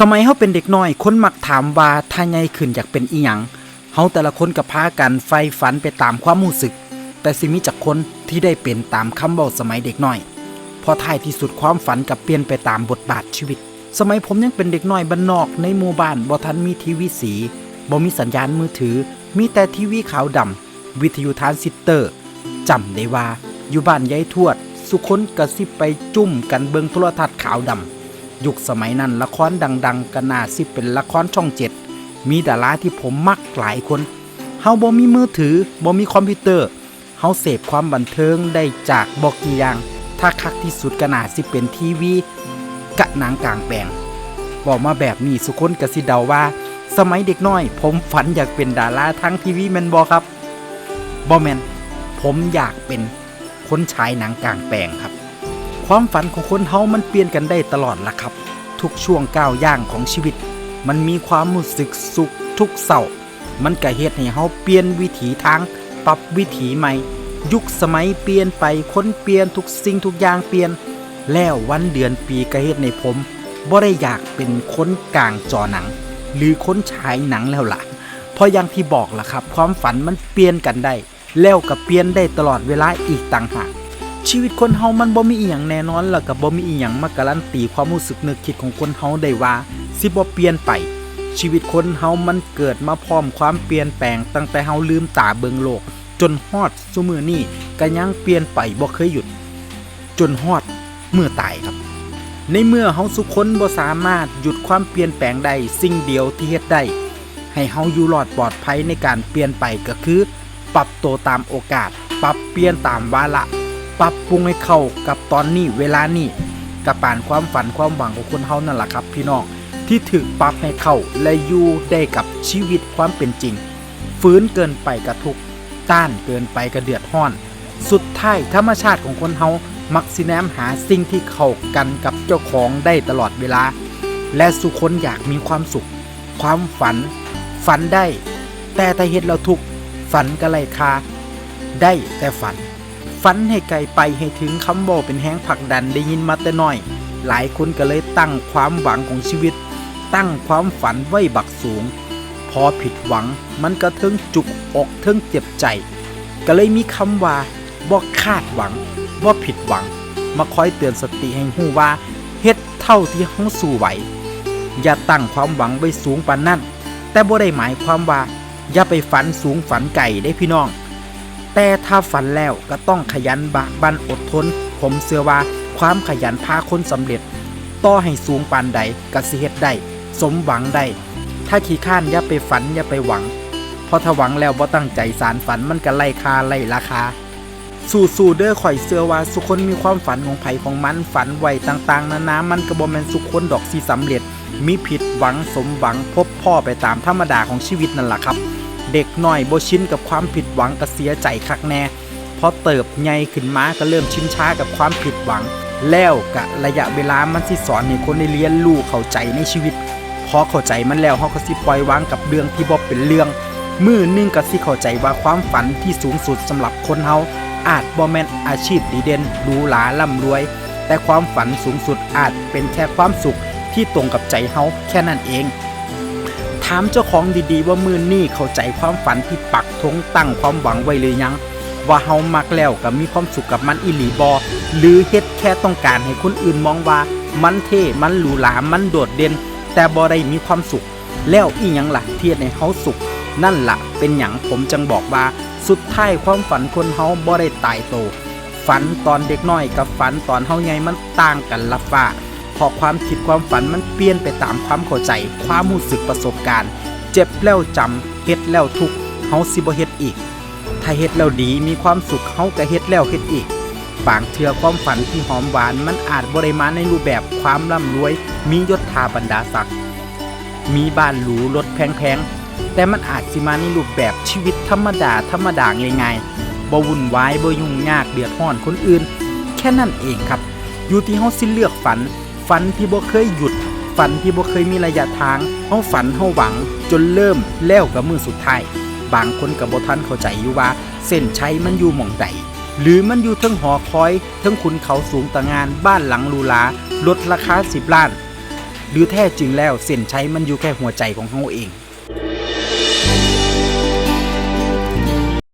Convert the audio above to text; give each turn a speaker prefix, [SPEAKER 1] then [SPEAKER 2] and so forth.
[SPEAKER 1] สมัยเฮาเป็นเด็กน้อย คนมักถามว่าถ้าใหญ่ขึ้นอยากเป็นอีหยังเฮาแต่ละคนก็พากันใฝ่ฝันไปตามความรู้สึก แต่สิมีจักคนที่ได้เป็นตามคำเว้าสมัยเด็กน้อย พอท้ายที่สุดความฝันกับเปลี่ยนไปตามบทบาทชีวิต สมัยผมยังเป็นเด็กน้อยบ้านนอกในหมู่บ้านบ่ทันมีทีวีสีบ่มีสัญญาณมือถือ มีแต่ทีวีขาวดำวิทยุทานซิสเตอร์จำได้ว่าอยู่บ้านยายทวด สุคนกระซิบไปจุ่มกันเบิงโทรทัศน์ขาวดำ ยุคสมัยนั้นละครดัง ๆก็น่าสิเป็นละครช่องเจ็ดมีดาราที่ผมมักหลายคนเฮาบ่มีมือถือบ่มีคอมพิวเตอร์เฮาเสพความบันเทิงได้จากบ่กี่อย่าง ถ้าคักที่สุดก็น่าสิเป็นทีวีกะหนังกลางแปลงบอกมาแบบนี้สุคนกสิเดาว่า สมัยเด็กน้อย ผมฝันอยากเป็นดาราทั้งทีวีแมนบอครับบอแมนผมอยากเป็นคนฉายหนังกลางแปลงครับ ความฝันของคนเฮามันเปลี่ยนกันได้ตลอดล่ะครับ ทุกช่วงก้าวย่างของชีวิต มันมีความรู้สึกสุขทุกเศร้ามันก็เฮ็ดให้เฮาเปลี่ยนวิถีทาง ปรับวิถีใหม่ ยุคสมัยเปลี่ยนไปคนเปลี่ยนทุกสิ่งทุกอย่างเปลี่ยน แล้ววันเดือนปีก็เฮ็ดในผมบ่ได้อยากเป็นคนกลางจอหนัง หรือคนฉายหนังแล้วล่ะเพราะอย่างที่บอกล่ะครับ ความฝันมันเปลี่ยนกันได้ แล้วก็เปลี่ยนได้ตลอดเวลาอีกต่างหาก ชีวิตคนเฮามันบ่มีอีหยังแน่นอนแล้วก็บ่มีอีหยังมาการันตีความรู้สึกนึกคิดของคนเฮาได้ว่าสิบ่เปลี่ยนไป ชีวิตคนเฮามันเกิดมาพร้อมความเปลี่ยนแปลง ตั้งแต่เฮาลืมตาเบิงโลก จนฮอดซุมือนี้ก็ยังเปลี่ยนไปบ่เคยหยุด จนฮอดเมื่อตายครับ ในเมื่อเฮาสุคนบ่สามารถหยุดความเปลี่ยนแปลงได้สิ่งเดียวที่เฮ็ดได้ ให้เฮาอยู่รอดปลอดภัยในการเปลี่ยนไปก็คือ ปรับตัวตามโอกาส ปรับเปลี่ยนตามวาระ ปรับปรุงให้เข้ากับตอนนี้เวลานี้กับปานความฝันความหวังของคนเฮานั่นแหละครับ พี่น้องที่ถึกปรับให้เข้าและอยู่ได้กับชีวิตความเป็นจริง ฟื้นเกินไปกระทุกต้านเกินไปกระเดือดห้อน สุดท้ายธรรมชาติของคนเฮามักสิแนมหาสิ่งที่เข้ากันกับเจ้าของได้ตลอดเวลา และสุคนอยากมีความสุข ความฝัน ฝันได้ แต่ถ้าเฮ็ดแล้วทุกฝันก็ไรคาได้แต่ฝัน ฝันให้ไกลไปให้ถึงคำบอกเป็นแห้งผักดันได้ยินมาแต่น้อย หลายคนก็เลยตั้งความหวังของชีวิต ตั้งความฝันไว้บักสูง พอผิดหวังมันก็เทิงจุกอกเทิงเจ็บใจ ก็เลยมีคำว่าบ่คาดหวังบ่ผิดหวัง มาคอยเตือนสติให้ฮู้ว่าเฮ็ดเท่าที่เฮาสู้ไหว อย่าตั้งความหวังไว้สูงปานนั้น แต่บ่ได้หมายความว่า อย่าไปฝันสูงฝันไก่ได้พี่น้อง แต่ถ้าฝันแล้วก็ต้องขยันบากบันอดทน ผมเชื่อว่าความขยันพาคนสำเร็จ ต่อให้สูงปานใดก็สิเฮ็ดได้สมหวังได้ ถ้าขี้ข้านอย่าไปฝันอย่าไปหวัง เพราะถ้าหวังแล้วบ่ตั้งใจสารฝันมันก็ไล่คาไล่ราคา สู่สู่เด้อข่อยเชื่อว่าสุคนมีความฝันของไผของมันฝันไว้ต่างๆนานามันก็บ่แม่นสุคนดอกสิสำเร็จ มีผิดหวังสมหวังพบพ่อไปตามธรรมดาของชีวิตนั่นล่ะครับ เด็กหน้อยบชินกับความผิดหวังก็เสียใจคักแน่พอเติบใหญ่ขึ้นมาก็เริ่มชินช้ากับความผิดหวัง แล้วกะระยะเวลามันสิสอนให้คนได้เรียนรู้เข้าใจในชีวิตพอเข้าใจมันแล้วเขาก็สิปล่อยวางกับเรื่องที่บ่เป็นเรื่องมือหนึงก็สิเข้าใจว่าความฝันที่สูงสุดสำหรับคนเฮาอาจบ่แม่นอาชีพดีเด่นหรูหราร่ำรวย แต่ความฝันสูงสุดอาจเป็นแค่ความสุขที่ตรงกับใจเฮาแค่นั้นเอง ถามเจ้าของดีๆ ว่ามือนี่เข้าใจความฝันที่ปักธงตั้งความหวังไว้หรือยัง ว่าเฮามักแล้วก็มีความสุขกับมันอีหลีบอ หรือเฮ็ดแค่ต้องการให้คนอื่นมองว่า มันเท่ มันหรูหรา มันโดดเด่น แต่บ่ได้มีความสุข แล้วอีหยังล่ะที่เฮ็ดให้เฮาสุข นั่นล่ะเป็นหยังผมจึงบอกว่า สุดท้ายความฝันคนเฮาบ่ได้ตายโตฝันตอนเด็กน้อยกับฝันตอนเฮาใหญ่มันต่างกันละฟ้า เพอความคิดความฝันมันเปลี่ยนไปตามความเข้าใจ ความรู้สึกประสบการณ์ เจ็บแล้วจำเฮ็ดแล้วทุกเฮาสิบ่เฮ็ดอีก ถ้าเฮ็ดแล้วดีมีความสุขเฮาก็เฮ็ดแล้วเฮ็ดอีกบางเทือความฝันที่หอมหวานมันอาจบ่ได้มาในรูปแบบความร่ำรวย มียศถาบรรดาศักดิ์มีบ้านหรูรถแพงๆ แต่มันอาจสิมาในรูปแบบชีวิตธรรมดาธรรมดาง่ายๆบ่วุ่นวายบ่ยุ่งยากเดือดร้อนคนอื่น แค่นั้นเองครับ อยู่ที่เฮาสิเลือกฝัน ฝันที่บ่เคยหยุด ฝันที่บ่เคยมีระยะทางเฮาฝันเฮาหวัง จนเริ่มแล้วกับมือสุดท้าย บางคนกับ่ทันเข้าใจอยู่ว่า เส้นชัยมันอยู่หม่องใดหรือมันอยู่ทั้งหอคอยทั้งขุนเขาสูงต่างานบ้านหลังลูลาลดราคา10ล้าน หรือแท้จริงแล้วเส้นชัยมันอยู่แค่หัวใจของเฮาเอง